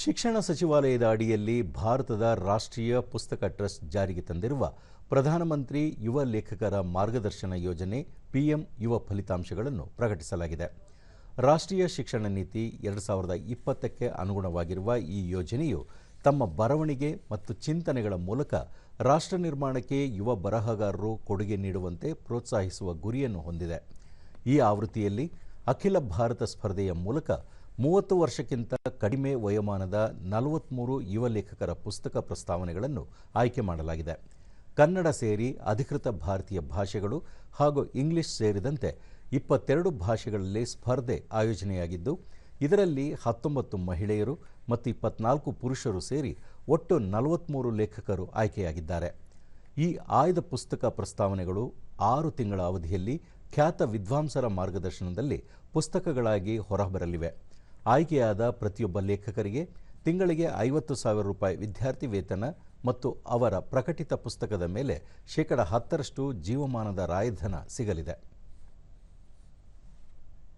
ಶಿಕ್ಷಣ ಸಚಿವಾಲಯದ ಅಡಿಯಲ್ಲಿ ಭಾರತದ ರಾಷ್ಟ್ರೀಯ ಪುಸ್ತಕ ಟ್ರಸ್ಟ್ ಜಾರಿಗೆ ತಂದಿರುವ ಪ್ರಧಾನಮಂತ್ರಿ ಯುವ ಲೇಖಕರ ಮಾರ್ಗದರ್ಶನ ಯೋಜನೆ ಪಿಎಂ ಯುವ ಫಲಿತಾಂಶಗಳನ್ನು ಪ್ರಕಟಿಸಲಾಗಿದೆ. ರಾಷ್ಟ್ರೀಯ ಶಿಕ್ಷಣ ನೀತಿ ಎರಡು ಸಾವಿರದ ಇಪ್ಪತ್ತಕ್ಕೆ ಅನುಗುಣವಾಗಿರುವ ಈ ಯೋಜನೆಯು ತಮ್ಮ ಬರವಣಿಗೆ ಮತ್ತು ಚಿಂತನೆಗಳ ಮೂಲಕ ರಾಷ್ಟ್ರ ನಿರ್ಮಾಣಕ್ಕೆ ಯುವ ಬರಹಗಾರರು ಕೊಡುಗೆ ನೀಡುವಂತೆ ಪ್ರೋತ್ಸಾಹಿಸುವ ಗುರಿಯನ್ನು ಹೊಂದಿದೆ. ಈ ಆವೃತ್ತಿಯಲ್ಲಿ ಅಖಿಲ ಭಾರತ ಸ್ಪರ್ಧೆಯ ಮೂಲಕ ಮೂವತ್ತು ವರ್ಷಕ್ಕಿಂತ ಕಡಿಮೆ ವಯೋಮಾನದ ನಲವತ್ತ್ಮೂರು ಯುವ ಲೇಖಕರ ಪುಸ್ತಕ ಪ್ರಸ್ತಾವನೆಗಳನ್ನು ಆಯ್ಕೆ ಮಾಡಲಾಗಿದೆ. ಕನ್ನಡ ಸೇರಿ ಅಧಿಕೃತ ಭಾರತೀಯ ಭಾಷೆಗಳು ಹಾಗೂ ಇಂಗ್ಲಿಷ್ ಸೇರಿದಂತೆ ಇಪ್ಪತ್ತೆರಡು ಭಾಷೆಗಳಲ್ಲಿ ಸ್ಪರ್ಧೆ ಆಯೋಜನೆಯಾಗಿದ್ದು, ಇದರಲ್ಲಿ ಹತ್ತೊಂಬತ್ತು ಮಹಿಳೆಯರು ಮತ್ತು ಇಪ್ಪತ್ನಾಲ್ಕು ಪುರುಷರು ಸೇರಿ ಒಟ್ಟು ನಲವತ್ತ್ಮೂರು ಲೇಖಕರು ಆಯ್ಕೆಯಾಗಿದ್ದಾರೆ. ಈ ಆಯ್ದ ಪುಸ್ತಕ ಪ್ರಸ್ತಾವನೆಗಳು ಆರು ತಿಂಗಳ ಅವಧಿಯಲ್ಲಿ ಖ್ಯಾತ ವಿದ್ವಾಂಸರ ಮಾರ್ಗದರ್ಶನದಲ್ಲಿ ಪುಸ್ತಕಗಳಾಗಿ ಹೊರಬರಲಿವೆ. ಆಯ್ಕೆಯಾದ ಪ್ರತಿಯೊಬ್ಬ ಲೇಖಕರಿಗೆ ತಿಂಗಳಿಗೆ ಐವತ್ತು ಸಾವಿರ ರೂಪಾಯಿ ವಿದ್ಯಾರ್ಥಿ ವೇತನ ಮತ್ತು ಅವರ ಪ್ರಕಟಿತ ಪುಸ್ತಕದ ಮೇಲೆ ಶೇಕಡ ಹತ್ತರಷ್ಟು ಜೀವಮಾನದ ರಾಯಧನ ಸಿಗಲಿದೆ.